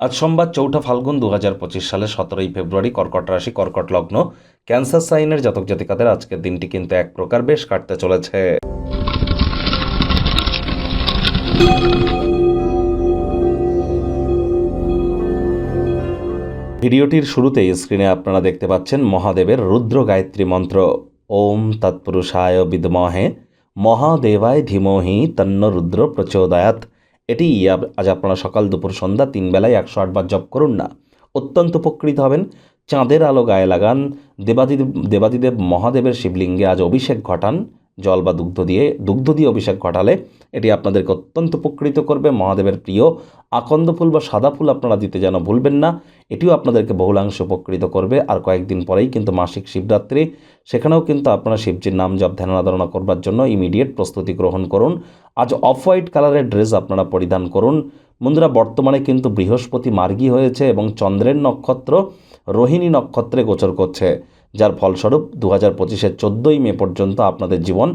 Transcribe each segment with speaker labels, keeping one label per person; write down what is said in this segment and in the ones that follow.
Speaker 1: আজ সোমবার চৌঠা ফাল্গুন দু হাজার পঁচিশ সালের সতেরোই ফেব্রুয়ারি কর্কট রাশি, কর্কট লগ্ন, ক্যান্সার সাইনের জাতক জাতিকাদের আজকের দিনটি কিন্তু এক প্রকার বেশ কাটতে চলেছে। ভিডিওটির শুরুতেই স্ক্রিনে আপনারা দেখতে পাচ্ছেন মহাদেবের রুদ্র গায়ত্রী মন্ত্র। ওম তৎপুরুষায় বিদমহে। মহাদেবায় ধীমহি তন্ন রুদ্র প্রচোদয়াত এটি আজ আপনারা সকাল দুপুর সন্ধ্যা তিন বেলায় একশো আটবার জপ করুন না। অত্যন্ত উপকৃত হবেন। চাঁদের আলো গায়ে লাগান। দেবাদিদেব দেবাদিদেব মহাদেবের শিবলিঙ্গে আজ অভিষেক ঘটান। জল বা দুগ্ধ দিয়ে দুগ্ধ দিয়ে অভিষেক ঘটালে এটি আপনাদেরকে অত্যন্ত উপকৃত করবে। মহাদেবের প্রিয় আকন্দ ফুল বা সাদা ফুল আপনারা দিতে যেন ভুলবেন না, এটিও আপনাদেরকে বহুলাংশে উপকৃত করবে। আর কয়েকদিন পরেই কিন্তু মাসিক শিবরাত্রি, সেখানেও কিন্তু আপনারা শিবজির নাম জপ, ধ্যান আরাধনা করবার জন্য ইমিডিয়েট প্রস্তুতি গ্রহণ করুন। আজ অফ হোয়াইট কালারের ড্রেস আপনারা পরিধান করুন। বন্ধুরা, বর্তমানে কিন্তু বৃহস্পতি মার্গী হয়েছে এবং চন্দ্রের নক্ষত্র রোহিণী নক্ষত্রে গোচর করছে। যার ফলস্বরূপ দু হাজার পঁচিশের চোদ্দোই মে পর্যন্ত আপনাদের জীবন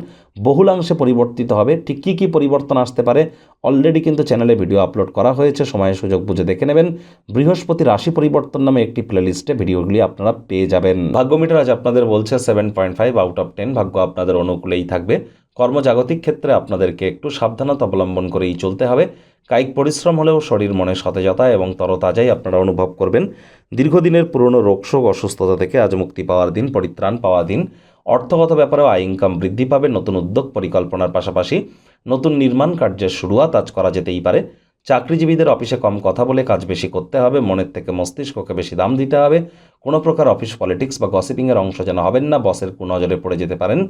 Speaker 1: বহুলাংশে পরিবর্তিত হবে। ঠিক কী কী পরিবর্তন আসতে পারে অলরেডি কিন্তু চ্যানেলে ভিডিও আপলোড করা হয়েছে। সময় সুযোগ বুঝে দেখে নেবেন। বৃহস্পতি রাশি পরিবর্তন নামে একটি প্লেলিস্টে ভিডিওগুলি আপনারা পেয়ে যাবেন। ভাগ্যমিটার আজ আপনাদের বলছে seven point five out of ten ভাগ্য আপনাদের অনুকূলেই থাকবে। কর্মজাগতিক ক্ষেত্রে আপনাদেরকে একটু সাবধানতা অবলম্বন করেই চলতে হবে। কায়িক পরিশ্রম হলেও শরীর মনে সতেজতা এবং তরতাজাই আপনারা অনুভব করবেন। দীর্ঘদিনের পুরনো রোগশোক অসুস্থতা থেকে আজ মুক্তি পাওয়ার দিন, পরিত্রাণ পাওয়া দিন। অর্থগত ব্যাপারেও আয়, ইনকাম বৃদ্ধি পাবে। নতুন উদ্যোগ পরিকল্পনার পাশাপাশি নতুন নির্মাণ কার্যের শুরুয়াত আজ করা যেতেই পারে। চাকরিজীবীদের অফিসে কম কথা বলে কাজ বেশি করতে হবে। মনের থেকে মস্তিষ্ককে বেশি দাম দিতে হবে। কোনো প্রকার অফিস পলিটিক্স বা গসিপিংয়ের অংশ যেন হবেন না। বসের কুনজরে পড়ে যেতে পারেন।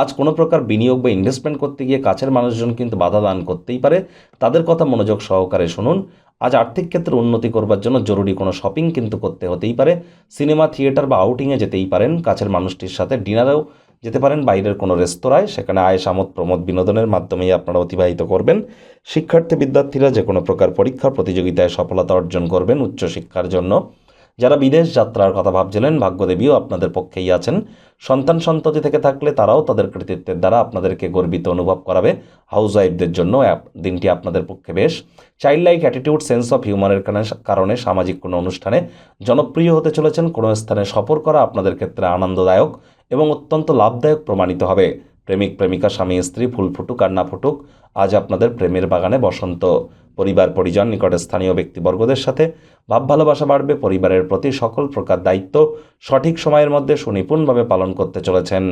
Speaker 1: আজ কোনো প্রকার বিনিয়োগ বা ইনভেস্টমেন্ট করতে গিয়ে কাছের মানুষজন কিন্তু বাধা দান করতেই পারে। তাদের কথা মনোযোগ সহকারে শুনুন। আজ আর্থিক ক্ষেত্রে উন্নতি করবার জন্য জরুরি কোনো শপিং কিন্তু করতে হতেই পারে। সিনেমা থিয়েটার বা আউটিংয়ে যেতেই পারেন। কাছের মানুষটির সাথে ডিনারেও যেতে পারেন। বাইরের কোনো রেস্তোরাঁয়। সেখানে আয় সামত প্রমোদ বিনোদনের মাধ্যমেই আপনারা অতিবাহিত করবেন। শিক্ষার্থী, বিদ্যার্থীরা যে কোনো প্রকার পরীক্ষা প্রতিযোগিতায় সফলতা অর্জন করবেন উচ্চশিক্ষার জন্য। যারা বিদেশ যাত্রার কথা ভাবছিলেন, ভাগ্যদেবীও আপনাদের পক্ষেই আছেন। সন্তান সন্ততি থেকে থাকলে তারাও তাদের কৃতিত্বের দ্বারা আপনাদেরকে গর্বিত অনুভব করাবে। হাউস ওয়াইফদের জন্য দিনটি আপনাদের পক্ষে বেশ। Child like attitude, sense of হিউমারের কারণে- কারণে সামাজিক কোনো অনুষ্ঠানে জনপ্রিয় হতে চলেছেন। কোনো স্থানে সফর করা আপনাদের ক্ষেত্রে আনন্দদায়ক এবং অত্যন্ত লাভদায়ক প্রমাণিত হবে। প্রেমিক, প্রেমিকা, স্বামী, স্ত্রী, ফুল ফুটুক আর না ফুটুক, আজ আপনাদের প্রেমের বাগানে বসন্ত। পরিবার, পরিজন, নিকটে স্থানীয় ব্যক্তিবর্গদের সাথে ভাব, ভালোবাসা বাড়বে, পরিবারের প্রতি সকল প্রকার দায়িত্ব সঠিক সময়ের মধ্যে সুনিপুণভাবে পালন করতে চলেছেন।